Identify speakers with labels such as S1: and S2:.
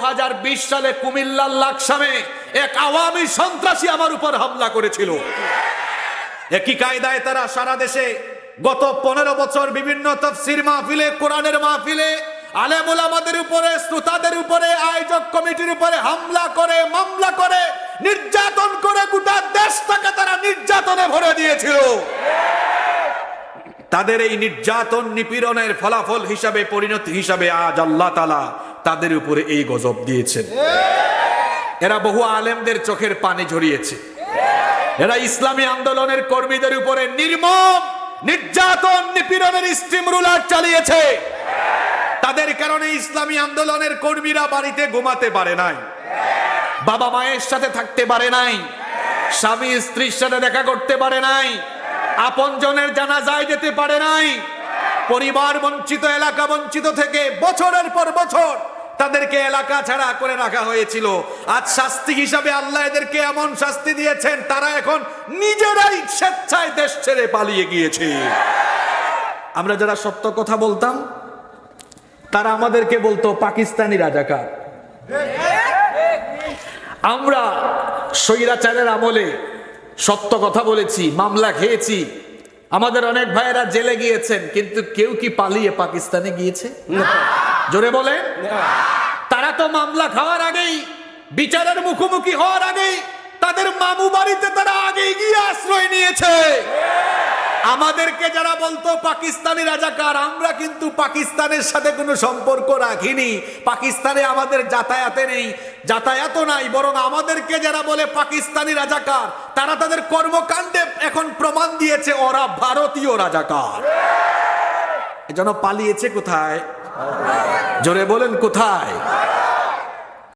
S1: দু সালে কুমিল্লার লাকসামে এক আওয়ামী সন্ত্রাসী আমার উপর হামলা করেছিল। একই কায়দায় তারা সারা দেশে গত পনেরো বছর বিভিন্ন তফসির মাহফিলে, কোরআনের মাহফিলে উপরে, শ্রোতাদের উপরে, আয়োজক কমিটির উপরে হামলা করে, মামলা করে, নির্যাতন করে গোটা দেশটাকে তারা নির্যাতনে ভরে দিয়েছিল। তাদের এই নির্যাতন নিপীড়নের ফলাফল হিসাবে, পরিণতি হিসাবে আজ আল্লাহ তালা তাদের উপরে এই গজব দিয়েছেন। এরা বহু আলেমদের চোখের পানি ঝরিয়েছে। এরা ইসলামী আন্দোলনের কর্মীদের উপরে নির্মম, নির্যাতন, নিপীড়নের স্টিম রুলার চালিয়েছে। তাদের কারণে ইসলামী আন্দোলনের কর্মীরা বাড়িতে ঘুমাতে পারে নাই। বাবা মায়ের সাথে থাকতে পারে নাই। স্বামী স্ত্রীর সাথে দেখা করতে পারে নাই। আপন আপনজনের জানাজায় যেতে পারে নাই। পরিবার বঞ্চিত, এলাকা বঞ্চিত থেকে বছরের পর বছর তাদেরকে এলাকা ছাড়া করে রাখা হয়েছিল। আজ শাস্তি হিসাবে আল্লাহ এদেরকে এমন শাস্তি দিয়েছেন, তারা এখন নিজেরাই স্বেচ্ছায় দেশ ছেড়ে পালিয়ে গিয়েছে। আমরা যারা সত্য কথা বলতাম, তারা আমাদেরকে বলতো, পাকিস্তানি রাজাকার। আমরা স্বৈরাচারের আমলে সত্য কথা বলেছি, মামলা খেয়েছি। আমাদের অনেক ভাইয়েরা জেলে গিয়েছেন, কিন্তু কেউ কি পালিয়ে পাকিস্তানে গিয়েছে? জোরে বলে তারা তো মামলা খাওয়ার আগেই, বিচারের মুখোমুখি হওয়ার আগেই, তাদের মামু বাড়িতে তারা আগেই গিয়ে আশ্রয় নিয়েছে। আমাদেরকে যারা বলতো পাকিস্তানি রাজাকার, আমরা কিন্তু পাকিস্তানের সাথে কোনো সম্পর্ক রাখিনি। পাকিস্তানে আমাদের যাতায়াতে নেই যাতায়াত নাই, বরং আমাদেরকে যারা বলে পাকিস্তানি রাজাকার, তারা তাদের কর্মকাণ্ডে এখন প্রমাণ দিয়েছে, ওরা ভারতীয় রাজাকার। এজন্য পালিয়েছে কোথায়? জোরে বলেন কোথায়?